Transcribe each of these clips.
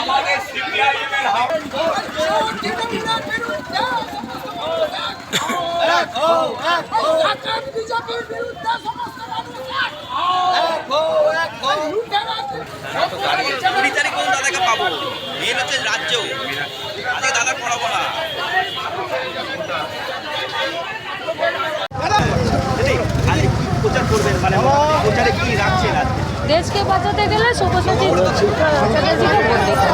আমাদের তারিখ দাদাকে পাবো। মেন আজকে দাদা পড়াবো না দিদি, আজকে কি প্রচার করবেন মানে প্রচারে কি রাখছেন আজকে দেশকে বাঁচাতে গেলে সব্যসাচী চ্যাটার্জিকে ভোট দিতে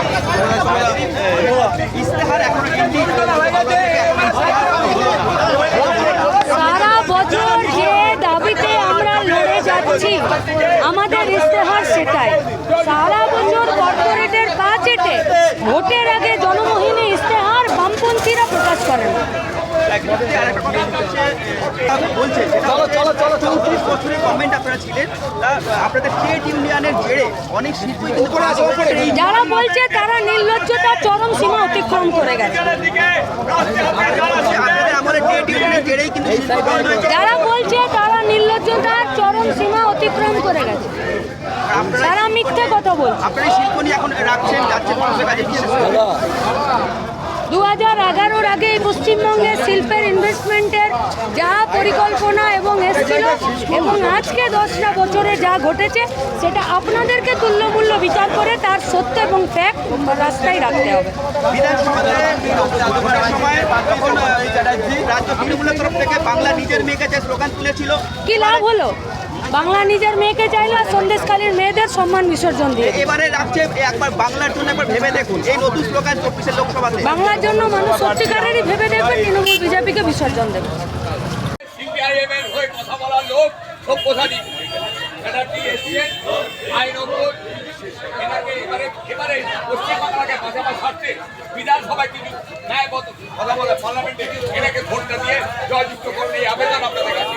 সারা বছর যে দাবিতে আমরা লড়ে যাচ্ছি আমাদের ইস্তেহার সেটাই। সারা বছর কর্পোরেটের বাজেটে ভোটের আগে জনমোহিনী ইস্তেহার বামপন্থীরা প্রকাশ করেন। চৌত্রিশ বছরের গভর্নমেন্ট আপনারা ছিলেন তা আপনাদের ট্রেড ইউনিয়নের জেরে অনেক কিন্তু যারা বলছে তারা নির্লজ্জতার চরম সীমা অতিক্রম করে গেছে। যারা বলছে তারা নির্লজ্জতার চরম সীমা অতিক্রম করে গেছে। তারা মিথ্যে কথা বলছে। আপনারা শিল্প নিয়ে এখন রাখছেন যাচ্ছে দু হাজার এগারোর আগে পশ্চিমবঙ্গে শিল্পের ইনভেস্টমেন্টের যা পরিকল্পনা এবং এসেছিল এবং আজকে দশটা বছরে যা ঘটেছে সেটা আপনাদেরকে তুল্যমূল্য বিচার করে তার সত্য এবং ফ্যাক্ট রাস্তায় রাখতে হবে। কি লাভ হলো? বাংলা নিজের মেয়েকে চাইলো আর সন্দেশকালীর মেয়েদের সম্মান বিসর্জন দিয়ে। এবারে রাজ্যে একবার বাংলার জন্য একবার ভেবে দেখুন। এই নতুন স্লোগান চব্বিশের লোকসভাতে। বাংলার জন্য মানুষ সত্যিকারেরই ভেবে দেখবে তৃণমূল বিজেপিকে বিসর্জন দেবে সিপিআইএম এর কথা বলার লোক সভ্যসাচী চ্যাটার্জি এসছেন আইন এনাকে এবারে এবারে পশ্চিমবাংলাকে পাশাপাশি ছাড়তে বিধানসভায় কিছু ন্যায়বদ্ধ কথা বলে পার্লামেন্টে এনাকে ভোটটা দিয়ে জয়যুক্ত করুন এই আবেদন আপনাদের কাছে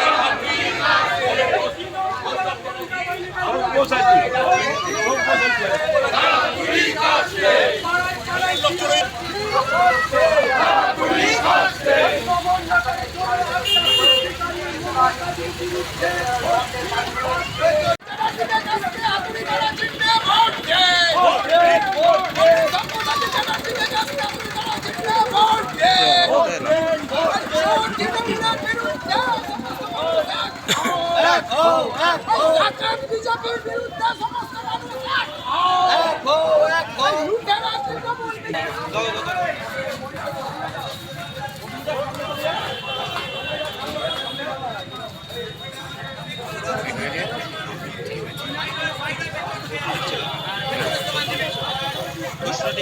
বিরুদ্ধে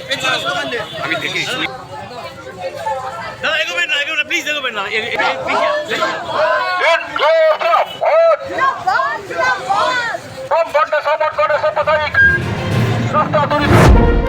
সমস্ত দেখি দাদা এগোবেন না এগোবেন না প্লিজ এগোবেন না সমর্থনে তৈরি